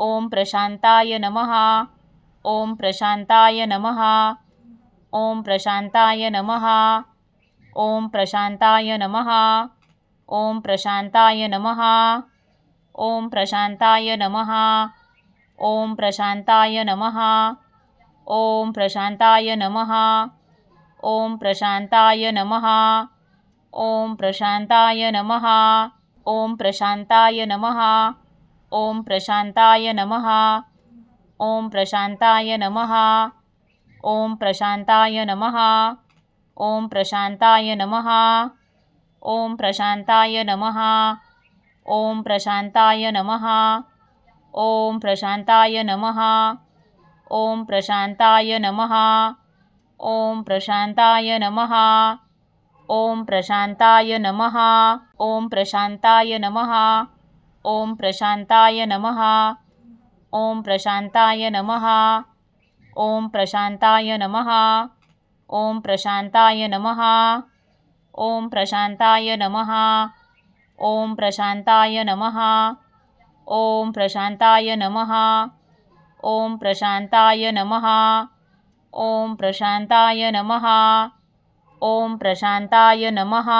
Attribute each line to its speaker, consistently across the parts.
Speaker 1: ओम प्रशांताय नमः ओम प्रशांताय नमः ओम प्रशांताय नमः ओम प्रशांताय नमः ओम प्रशांताय नमः ओम प्रशांताय नमः ओम प्रशांताय नमः ओम प्रशांताय नमः ओम प्रशांताय नमः ओम प्रशांताय नमः ओम प्रशांताय नमः ओम प्रशांताय नमः ओम प्रशांताय नमः ओम प्रशांताय नमः ओम प्रशांताय नमः ओम प्रशांताय नमः ओम प्रशांताय नमः ओम प्रशांताय नमः ओम प्रशांताय नमः ओम प्रशांताय नमः ओम प्रशांताय नमः ओम प्रशांताय नमः ओम प्रशांताय नमः ओम प्रशांताय नमः ओम प्रशांताय नमः ओम प्रशांताय नमः ओम प्रशांताय नमः ओम प्रशांताय नमः ओम प्रशांताय नमः ओम प्रशांताय नमः ओम प्रशांताय नमः ओम प्रशांताय नमः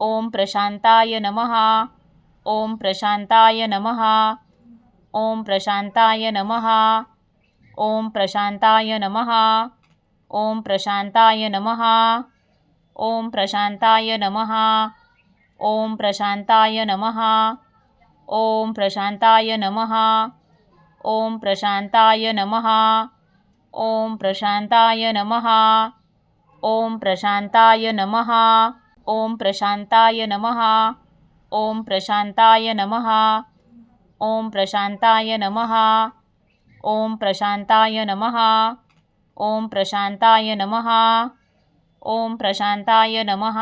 Speaker 1: ओम प्रशांताय नमः ओम प्रशांताय नमः ओम प्रशांताय नमः ओम प्रशांताय नमः ओम प्रशांताय नमः ओम प्रशांताय नमः ओम प्रशांताय नमः ओम प्रशांताय नमः ओम प्रशांताय नमः ओम प्रशांताय नमः ओम प्रशांताय नमः ओम प्रशांताय नमः ओम प्रशांताय नमः ओम प्रशांताय नमः ओम प्रशांताय नमः ओम प्रशांताय नमः ओम प्रशांताय नमः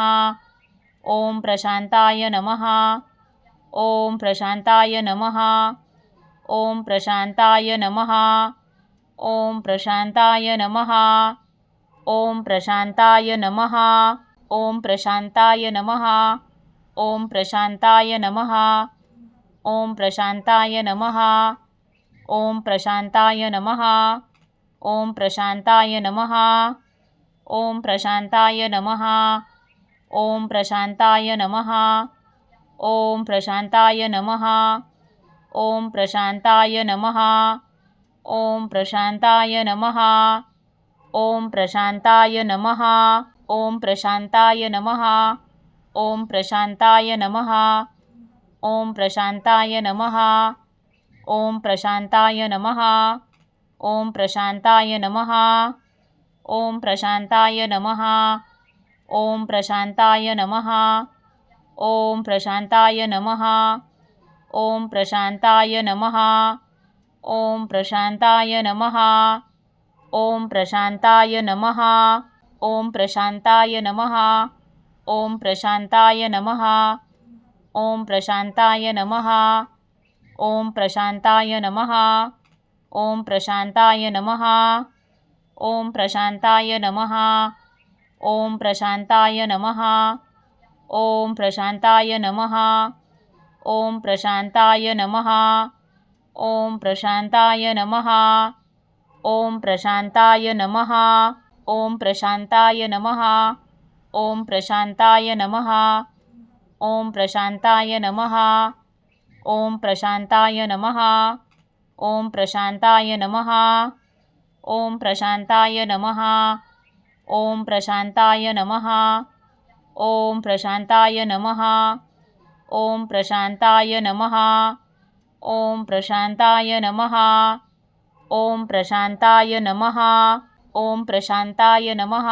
Speaker 1: ओम प्रशांताय नमः ओम प्रशांताय नमः ओम प्रशांताय नमः ओम प्रशांताय नमः ओम प्रशांताय नमः ओम प्रशांताय नमः ओम प्रशांताय नमः ओम प्रशांताय नमः ओम प्रशांताय नमः ओम प्रशांताय नमः ओम प्रशांताय नमः ओम प्रशांताय नमः ओम प्रशांताय नमः ओम प्रशांताय नमः ओम प्रशांताय नमः ओम प्रशांताय नमः ओम प्रशांताय नमः ओम प्रशांताय नमः ओम प्रशांताय नमः ओम प्रशांताय नमः ओम प्रशांताय नमः ओम प्रशांताय नमः ओम प्रशांताय नमः ओम प्रशांताय नमः ओम प्रशांताय नमः ओम प्रशांताय नमः ओम प्रशांताय नमः ओम प्रशांताय नमः ओम प्रशांताय नमः ओम प्रशांताय नमः ओम प्रशांताय नमः ओम प्रशांताय नमः ओम प्रशांताय नमः ओम प्रशांताय नमः ओम प्रशांताय नमः ओम प्रशांताय नमः ओम प्रशांताय नमः ओम प्रशांताय नमः ओम प्रशांताय नमः ओम प्रशांताय नमः ओम प्रशांताय नमः ओम प्रशांताय नमः ओम प्रशांताय नमः ओम प्रशांताय नमः ओम प्रशांताय नमः ओम प्रशांताय नमः ओम प्रशांताय नमः ओम प्रशांताय नमः ओम प्रशांताय नमः ओम प्रशांताय नमः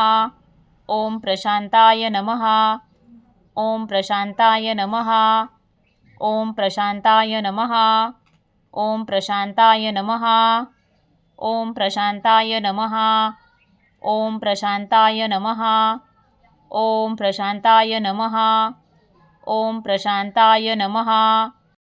Speaker 1: ॐ प्रशान्ताय नमः। ॐ प्रशान्ताय नमः। ॐ प्रशान्ताय नमः। ॐ प्रशान्ताय नमः। ॐ प्रशान्ताय नमः। ॐ प्रशान्ताय नमः। ॐ प्रशान्ताय नमः। ॐ प्रशान्ताय नमः।